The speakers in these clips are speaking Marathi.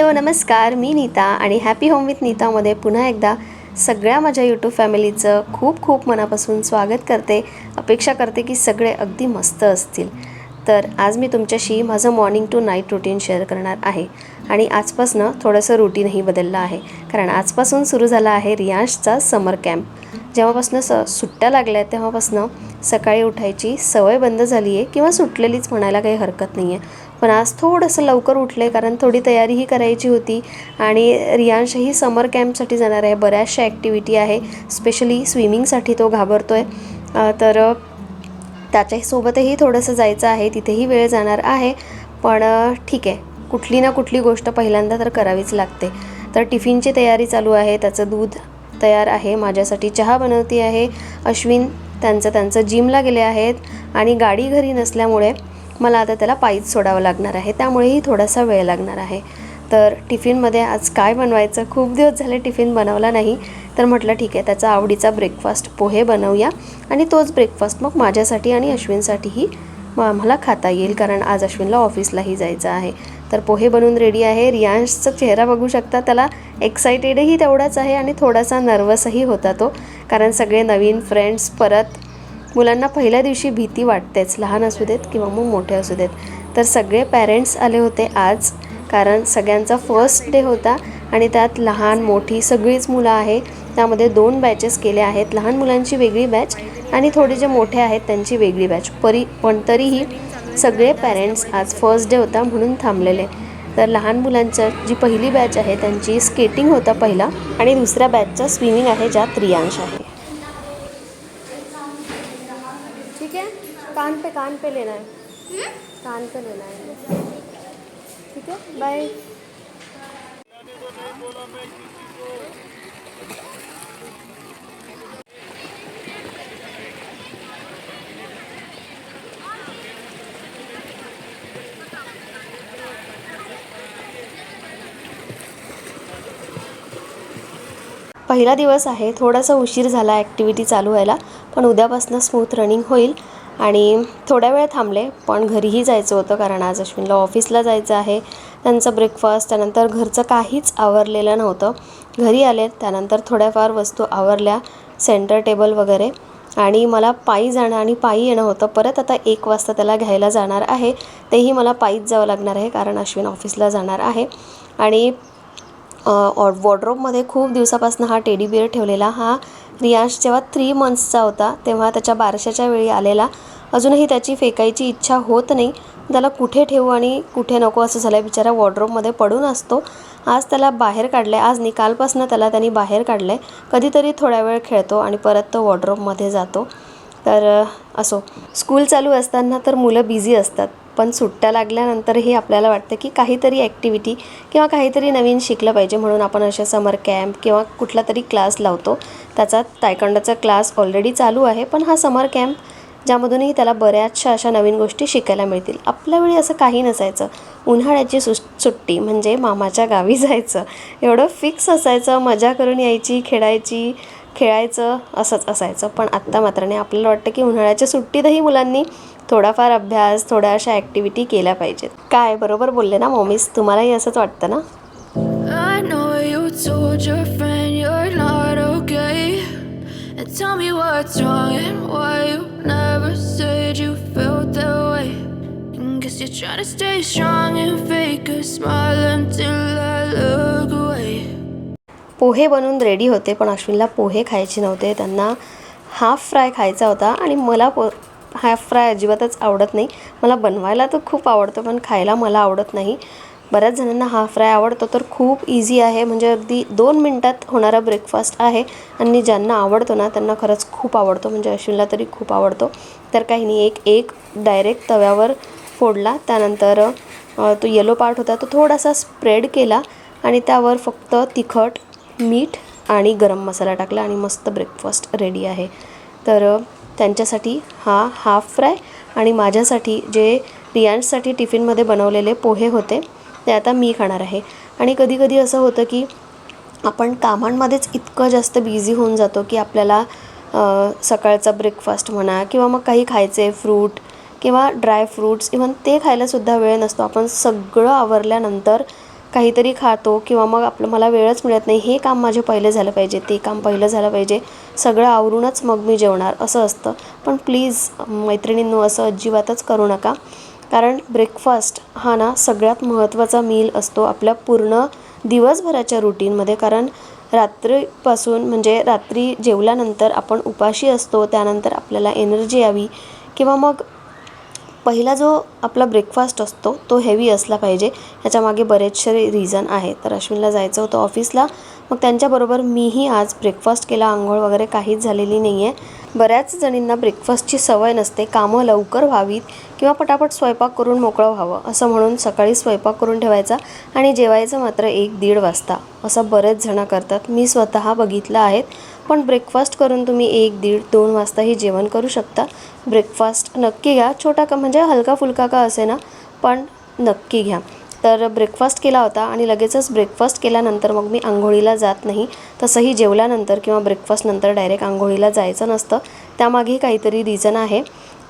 हॅलो नमस्कार. मी नीता आणि हॅपी होम विथ नीतामध्ये पुन्हा एकदा सगळ्या माझ्या यूट्यूब फॅमिलीचं खूप खूप मनापासून स्वागत करते. अपेक्षा करते की सगळे अगदी मस्त असतील. तर आज मी तुमच्याशी माझं morning to night routine share करणार आहे. आणि आजपासनं थोडंसं रुटीनही बदललं आहे. कारण आजपासून सुरू झाला आहे रियांशचा समर कॅम्प जेव्हापासनं स सुट्ट्या लागल्या तेव्हापासनं सकाळी उठायची सवय बंद झाली आहे किंवा सुटलेलीच म्हणायला काही हरकत नाही आहे पण आज थोडंसं लवकर उठले कारण थोडी तयारीही करायची होती. आणि रियांशही समर कॅम्पसाठी जाणार आहे. बऱ्याचशा ॲक्टिव्हिटी आहे. स्पेशली स्विमिंगसाठी तो घाबरतो आहे तर त्याच्यासोबतही थोडंसं जायचं आहे. तिथेही वेळ जाणार आहे. पण ठीक आहे. कुठली ना कुठली गोष्ट पहिल्यांदा तर करावीच लागते. तर टिफिनची तयारी चालू आहे. त्याचं दूध तयार आहे. माझ्यासाठी चहा बनवती आहे. अश्विन त्यांचं त्यांचं जिमला गेले आहेत. आणि गाडी घरी नसल्यामुळे मला आता त्याला पायीच सोडावं लागणार आहे त्यामुळेही थोडासा वेळ लागणार आहे. तर टिफिनमध्ये आज काय बनवायचं? खूप दिवस झाले टिफिन बनवला नाही. तर म्हटलं ठीक आहे त्याचा आवडीचा ब्रेकफास्ट पोहे बनवूया. आणि तोच ब्रेकफास्ट मग माझ्यासाठी आणि अश्विनसाठीही मग आम्हाला खाता येईल कारण आज अश्विनला ऑफिसलाही जायचं आहे. तर पोहे बनवून रेडी आहे. रियांशचा चेहरा बघू शकता त्याला. एक्सायटेडही तेवढाच आहे आणि थोडासा नर्वसही होता तो कारण सगळे नवीन फ्रेंड्स परत मुलांना पहिल्या दिवशी भीती वाटतेच. लहान असू देत किंवा मग मोठे असू देत. तर सगळे पॅरेंट्स आले होते आज. कारण सगळ्यांचा फर्स्ट डे होता आणि त्यात लहान मोठी सगळीच मुलं आहे त्यामध्ये दोन बॅचेस केले आहेत. लहान मुलांची वेगळी बॅच आणि थोडे जे मोठे आहेत त्यांची वेगळी बॅच परी पण तरीही सगळे पॅरेंट्स आज फर्स्ट डे होता म्हणून थांबलेले. तर लहान मुलांचं जी पहिली बॅच आहे त्यांची स्केटिंग होता पहिला आणि दुसऱ्या बॅचचा स्विमिंग आहे ज्यात रियांश आहे ठीक है कान पे लेना है। कान पे लेना है। ठीक है? बाय पहिला दिवस आहे थोडासा उशीर झाला ॲक्टिव्हिटी चालू व्हायला पण उद्यापासून स्मूथ रनिंग होईल. आणि थोड्या वेळ थांबले पण घरीही जायचं होतं कारण आज अश्विनला ऑफिसला जायचं आहे. त्यांचं ब्रेकफास्ट त्यानंतर घरचं काहीच आवरलेलं नव्हतं. घरी आले त्यानंतर थोड्याफार वस्तू आवरल्या सेंटर टेबल वगैरे. आणि मला पायी जाणं आणि पायी येणं होतं. परत आता एक वाजता त्याला घ्यायला जाणार आहे. तेही मला पायीच जावं लागणार आहे कारण अश्विन ऑफिसला जाणार आहे. आणि वॉर्ड्रोबमध्ये खूप दिवसापासून हा टेडी बिअर ठेवलेला. हा रियांश जेव्हा थ्री मंथ्सचा होता तेव्हा त्याच्या बारशाच्या वेळी आलेला. अजूनही त्याची फेकायची इच्छा होत नाही. त्याला कुठे ठेवू आणि कुठे नको असं झालं आहे बिचारा वॉर्ड्रोबमध्ये पडून असतो. आज त्याला बाहेर काढलं आहे आज निकालपासनं त्याला त्यांनी बाहेर काढलं आहे कधीतरी थोड्या वेळ खेळतो आणि परत तो वॉर्ड्रोबमध्ये जातो. तर असो. स्कूल चालू असताना तर मुलं बिझी असतात. पण सुट्ट्या लागल्यानंतरही आपल्याला वाटतं की काहीतरी ॲक्टिव्हिटी किंवा काहीतरी नवीन शिकलं पाहिजे म्हणून आपण अशा समर कॅम्प किंवा कुठला तरी क्लास लावतो. त्याचा तायकंडाचा क्लास ऑलरेडी चालू आहे पण हा समर कॅम्प ज्यामधूनही त्याला बऱ्याचशा अशा नवीन गोष्टी शिकायला मिळतील. आपल्या वेळी असं काही नसायचं. उन्हाळ्याची सु सुट्टी म्हणजे मामाच्या गावी जायचं. एवढं फिक्स असायचं मजा करून यायची खेळायची खेळायचं असंच असायचं. पण आत्ता मात्र नाही. आपल्याला वाटतं की उन्हाळ्याच्या सुट्टीतही मुलांनी थोडाफार अभ्यास थोड्या अशा ॲक्टिव्हिटी केल्या पाहिजेत काय बरोबर बोलले ना मॉमीज तुम्हालाही असंच वाटतं ना tell me what's wrong and why you never said you felt that way. And guess you're trying to stay strong and fake a smile until I look away. पोहे बनवून रेडी होते पण अश्विनला पोहे खायचे नव्हते त्यांना हाफ फ्राय खायचा होता आणि मला पो हाफ फ्राय अजिबातच आवडत नाही. मला बनवायला तर खूप आवडतं पण खायला मला आवडत नाही. बऱ्याच जणांना हा फ्राय आवडतो तर खूप इझी आहे. म्हणजे अगदी दोन मिनटात होणारा ब्रेकफास्ट आहे. आणि ज्यांना आवडतो ना त्यांना खरंच खूप आवडतो. म्हणजे अश्विनला तरी खूप आवडतो. तर काही नाही एक एक डायरेक्ट तव्यावर फोडला. त्यानंतर तो येलो पार्ट होता तो थोडासा स्प्रेड केला. आणि त्यावर फक्त तिखट मीठ आणि गरम मसाला टाकला. आणि मस्त ब्रेकफास्ट रेडी आहे. तर त्यांच्यासाठी हा हाफ फ्राय आणि माझ्यासाठी जे रियांशसाठी टिफिनमध्ये बनवलेले पोहे होते ते आता मी खाणार आहे. आणि कधीकधी असं होतं की आपण कामांमध्येच इतकं जास्त बिझी होऊन जातो की आपल्याला सकाळचा ब्रेकफास्ट म्हणा किंवा मग काही खायचे फ्रूट किंवा ड्राय फ्रूट्स इव्हन ते खायलासुद्धा वेळ नसतो. आपण सगळं आवरल्यानंतर काहीतरी खातो किंवा मग आपलं मला वेळच मिळत नाही हे काम माझे पहिलं झालं पाहिजे ते काम पहिलं झालं पाहिजे सगळं आवरूनच मग मी जेवणार असं असतं. पण प्लीज मैत्रिणींनो असं अजिबातच करू नका. कारण ब्रेकफास्ट हा ना सगळ्यात महत्त्वाचा मील असतो आपल्या पूर्ण दिवसभराच्या रुटीनमध्ये कारण रात्रीपासून म्हणजे रात्री जेवल्यानंतर आपण उपाशी असतो त्यानंतर आपल्याला एनर्जी यावी किंवा मग पहिला जो आपला ब्रेकफास्ट असतो तो हेवी असला पाहिजे. ह्याच्यामागे बरेचसे रिझन आहे. तर अश्विनला जायचं होतं ऑफिसला मग त्यांच्याबरोबर मीही आज ब्रेकफास्ट केला. आंघोळ वगैरे काहीच झालेली नाही आहे बऱ्याच जणींना ब्रेकफास्टची सवय नसते. कामं लवकर व्हावीत किंवा पटापट स्वयंपाक करून मोकळं व्हावं. असं म्हणून सकाळी स्वयंपाक करून ठेवायचा आणि जेवायचं मात्र एक दीड वाजता. असं बरेच जणं करतात. मी स्वतः बघितलं आहेत पण ब्रेकफास्ट करून तुम्ही एक दीड दोन वाजताही जेवण करू शकता. ब्रेकफास्ट नक्की घ्या. छोटा का म्हणजे हलका फुलका का असे ना पण नक्की घ्या. तर ब्रेकफास्ट केला होता आणि लगेचच ब्रेकफास्ट केल्यानंतर मग मी आंघोळीला जात नाही. तसंही जेवल्यानंतर किंवा ब्रेकफास्टनंतर डायरेक्ट आंघोळीला जायचं नसतं. त्यामागे काहीतरी रिझन आहे.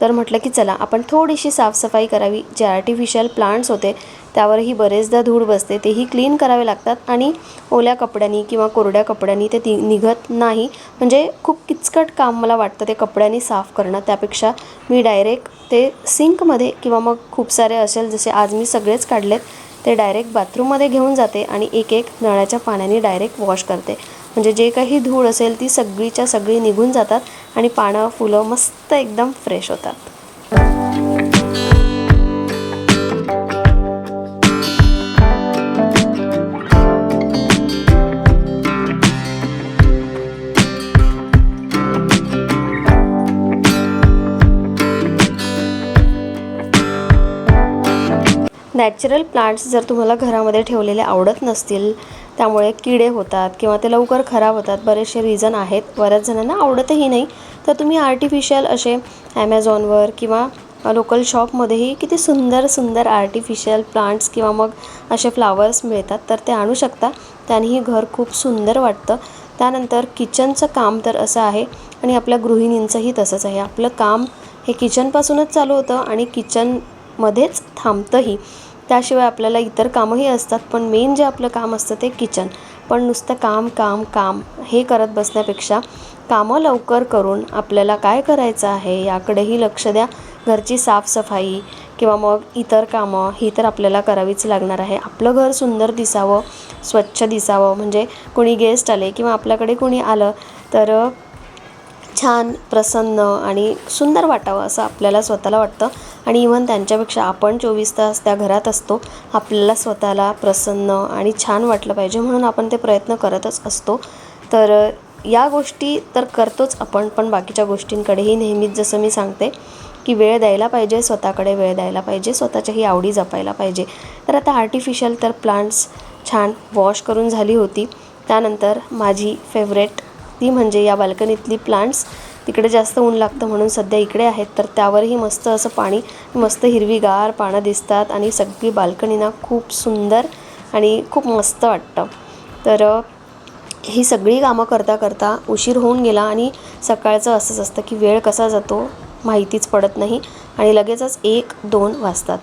तर म्हटलं की चला आपण थोडीशी साफसफाई करावी. जे आर्टिफिशियल प्लांट्स होते त्यावरही बरेचदा धूळ बसते. तेही क्लीन करावे लागतात आणि ओल्या कपड्यांनी किंवा कोरड्या कपड्यांनी ते ति निघत नाही. म्हणजे खूप किचकट काम मला वाटतं ते कपड्यांनी साफ करणं. त्यापेक्षा मी डायरेक्ट ते सिंकमध्ये किंवा मग खूप सारे असेल जसे आज मी सगळेच काढलेत ते डायरेक्ट बाथरूममध्ये घेऊन जाते आणि एक एक नळाच्या पाण्याने डायरेक्ट वॉश करते. म्हणजे जे काही धूळ असेल ती सगळीच्या सगळी निघून जातात आणि पानं फुलं मस्त एकदम फ्रेश होतात. नॅचरल प्लांट्स जर तुम्हाला घरामध्ये ठेवलेले आवडत नसतील त्यामुळे किडे होतात किंवा ते लवकर खराब होतात बरेचसे रिझन आहेत. बऱ्याच जणांना आवडतही नाही. तर तुम्ही आर्टिफिशियल असे ॲमेझॉनवर किंवा लोकल शॉपमध्येही किती सुंदर सुंदर आर्टिफिशियल प्लांट्स किंवा मग असे फ्लावर्स मिळतात तर ते आणू शकता. त्यानेही घर खूप सुंदर वाटतं. त्यानंतर किचनचं काम तर असं आहे आणि आपल्या गृहिणींचंही तसंच आहे. आपलं काम हे किचनपासूनच चालू होतं आणि किचनमध्येच थांबतंही. त्याशिवाय आपल्याला इतर कामंही असतात पण मेन जे आपलं काम असतं ते किचन पण नुसतं काम काम काम हे करत बसण्यापेक्षा कामं लवकर करून आपल्याला काय करायचं आहे याकडेही लक्ष द्या. घरची साफसफाई किंवा मग इतर कामं ही तर आपल्याला करावीच लागणार आहे. आपलं घर सुंदर दिसावं स्वच्छ दिसावं. म्हणजे कोणी गेस्ट आले किंवा आपल्याकडे कोणी आलं तर छान प्रसन्न आणि सुंदर वाटावं असं आपल्याला स्वतःला वाटतं. आणि इव्हन त्यांच्यापेक्षा आपण चोवीस तास त्या घरात असतो आपल्याला स्वतःला प्रसन्न आणि छान वाटलं पाहिजे म्हणून आपण ते प्रयत्न करतच असतो. तर या गोष्टी तर करतोच आपण पण बाकीच्या गोष्टींकडेही नेहमीच जसं मी सांगते की वेळ द्यायला पाहिजे स्वतःकडे वेळ द्यायला पाहिजे स्वतःच्याही आवडी जपायला पाहिजे. तर आता आर्टिफिशियल तर प्लांट्स छान वॉश करून झाली होती. त्यानंतर माझी फेवरेट ती म्हणजे या बाल्कनीतली प्लांट्स तिकडे जास्त ऊन लागतं म्हणून सध्या इकडे आहेत. तर त्यावरही मस्त असं पाणी मस्त हिरवीगार पानं दिसतात आणि सगळी बाल्कनीना खूप सुंदर आणि खूप मस्त वाटतं. तर ही सगळी कामं करता करता उशीर होऊन गेला आणि सकाळचं असंच असतं की वेळ कसा जातो माहितीच पडत नाही आणि लगेचच एक दोन वाजतात.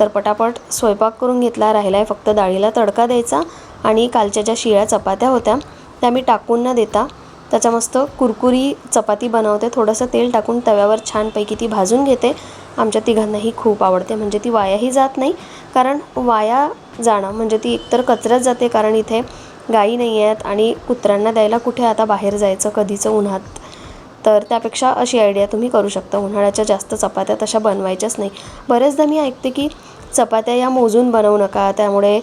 तर पटापट स्वयंपाक करून घेतला राहिला आहे फक्त डाळीला तडका द्यायचा आणि कालच्या ज्या शिळ्या चपात्या होत्या त्या मी टाकून न देता त्याच्या मस्त कुरकुरी चपाती बनवते. थोडंसं तेल टाकून तव्यावर छानपैकी ती भाजून घेते. आमच्या तिघांनाही खूप आवडते. म्हणजे ती वायाही जात नाही. कारण वाया जाणं म्हणजे ती एकतर कचऱ्यात जाते कारण इथे गायी नाही आहेत आणि कुत्र्यांना द्यायला कुठे आता बाहेर जायचं कधीचं उन्हात. तर त्यापेक्षा अशी आयडिया तुम्ही करू शकता. उन्हाळ्याच्या जास्त चपात्या तशा बनवायच्याच नाही. बरेचदा मी ऐकते की चपात्या या मोजून बनवू नका. त्यामुळे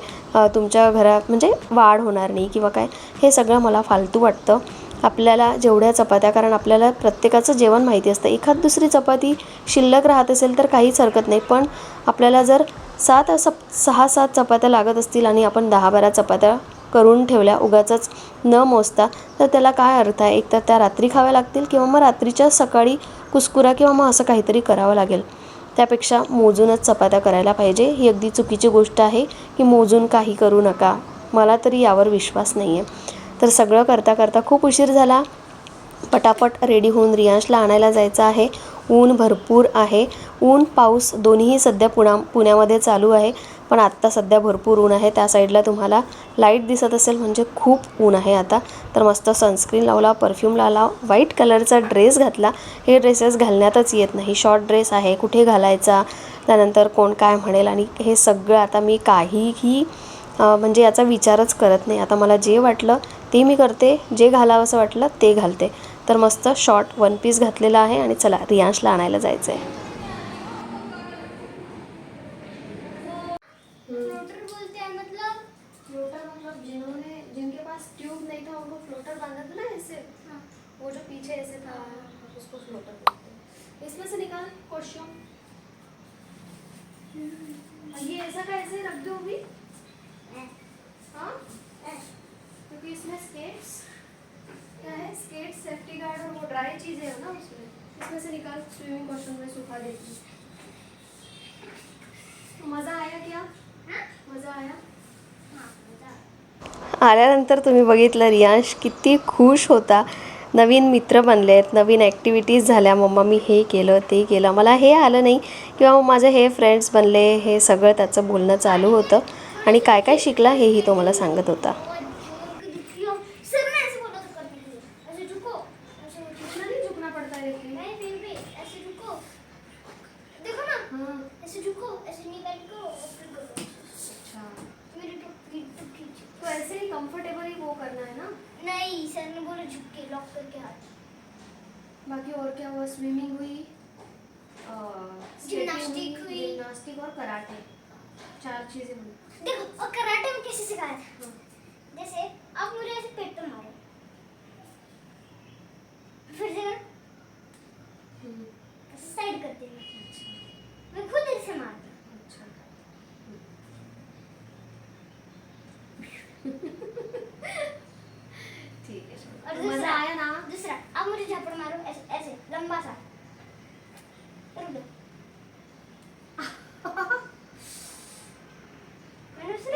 तुमच्या घरात म्हणजे वाढ होणार नाही किंवा काय. हे सगळं मला फालतू वाटतं. आपल्याला जेवढ्या चपात्या कारण आपल्याला प्रत्येकाचं जेवण माहिती असतं. एखाद दुसरी चपाती शिल्लक राहत असेल तर काहीच हरकत नाही. पण आपल्याला जर सात सप सहा सात चपात्या लागत असतील आणि आपण दहा बारा चपात्या करून ठेवल्या उगाचच न मोजता तर त्याला काय अर्थ आहे? एक तर त्या रात्री खाव्या लागतील किंवा मग रात्रीच्या सकाळी कुस्कुरा किंवा मग असं काहीतरी करावं लागेल. त्यापेक्षा मोजूनच चपात्या करायला पाहिजे. ही अगदी चुकीची गोष्ट आहे की मोजून काही करू नका. मला तरी यावर विश्वास नाही आहे तर सगळं करता करता खूप उशीर झाला. पटापट रेडी होऊन रियांशला आणायला जायचं आहे. ऊन भरपूर आहे. ऊन पाऊस दोन्हीही सध्या पुणा पुण्यामध्ये चालू आहे. पण आत्ता सध्या भरपूर ऊन आहे. त्या साईडला तुम्हाला लाइट दिसत असेल म्हणजे खूप ऊन आहे आता. तर मस्त सनस्क्रीन लावला परफ्यूम लावला व्हाईट कलरचा ड्रेस घातला. हे ड्रेसेस घालण्यातच येत नाही. शॉर्ट ड्रेस आहे. कुठे घालायचा? त्यानंतर कोण काय म्हणेल? आणि हे सगळं आता मी काहीही म्हणजे याचा विचारच करत नाही. आता मला जे वाटलं ते मी करते जे घालावं असं वाटलं ते घालते. तर मस्त शॉर्ट वन पीस घातलेला आहे आणि चला रियांशला आणायला जायचं आहे फ्लोटर बोलते हैं मतलब? फ्लोटर मतलब जिन्होंने जिनके पास ट्यूब नहीं था उनको फ्लोटर बांधा था ना ऐसे? वो जो पीछे ऐसे था उसको फ्लोटर बोलते हैं। इसमें से निकाल क्वेश्चन ये ऐसा का ऐसे रख दो इसमें स्केट्स क्या है? स्केट्स सेफ्टी गार्ड और वो ड्राई चीज़ें है ना उसमें। इसमें से निकाल स्विमिंग कॉस्ट्यूम में सुखा देती हूँ। तो मज़ा आया क्या? मज़ा आया? आल्यानंतर तुम्ही बघितलं रियांश किती खुश होता. नवीन मित्र बनले आहेत नवीन ॲक्टिव्हिटीज झाल्या. मम्मा मी हे केलं ते केलं. मला हे आलं नाही किंवा मग माझे हे फ्रेंड्स बनले हे सगळं त्याचं बोलणं चालू होतं. आणि काय काय शिकला हेही तो मला सांगत होता. ने झुक के लॉक करके हाथ बाकी और क्या हुआ स्विमिंग हुई जिम्नास्टिक हुई। जिम्नास्टिक और कराटे चार चीज़ें हुई। देखो और कराटे में कैसे सिखाया था? जैसे आप मुझे ऐसे पेट पे मारो। फिर से करो, हम्म, साइड करते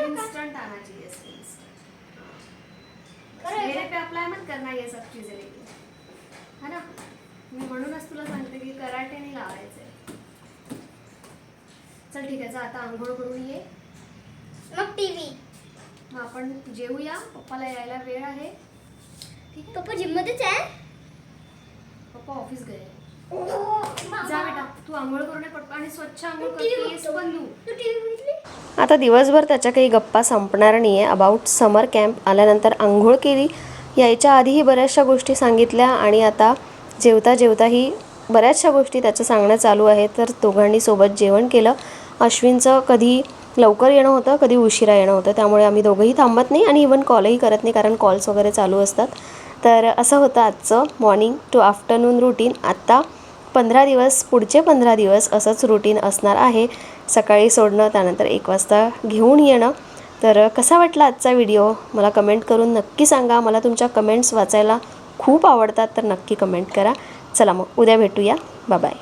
इंस्टेंट आना चाहिए इसमें instant। करो मेरे ऐसे। पे अप्लाई मत करना ये सब चीजें लेके. है ना? मी म्हणूनच तुला सांगते की कराटे नाही लावायचे. चल ठीक आहे जा आता आंघोळ करून ये. मग टीव्ही. मग आपण जेवूया पप्पाला यायला वेळ आहे. ठीक पप्पा जिम मध्येच आहे? पप्पा ऑफिस गए जा बेटा तू आंघोळ करून आणि स्वच्छ आंघोळ तू आता दिवसभर त्याच्या काही गप्पा संपणार नाही आहे अबाउट समर कॅम्प आल्यानंतर आंघोळ केली. यायच्या आधीही बऱ्याचशा गोष्टी सांगितल्या आणि आता जेवता जेवताही बऱ्याचशा गोष्टी त्याचं सांगणं चालू आहे. तर दोघांनी सोबत जेवण केलं. अश्विनचं कधी लवकर येणं होतं कधी उशिरा येणं होतं. त्यामुळे आम्ही दोघंही थांबत नाही आणि इवन कॉलही करत नाही कारण कॉल्स वगैरे चालू असतात. तर असं होतं आजचं मॉर्निंग टू आफ्टरनून रुटीन आत्ता पंधरा दिवस पुढचे पंधरा दिवस असंच रुटीन असणार आहे. सकाळी सोडणं त्यानंतर एक वाजता घेऊन येणं. तर कसा वाटला आजचा व्हिडिओ मला कमेंट करून नक्की सांगा. मला तुमच्या कमेंट्स वाचायला खूप आवडतात तर नक्की कमेंट करा. चला मग उद्या भेटूया. बाय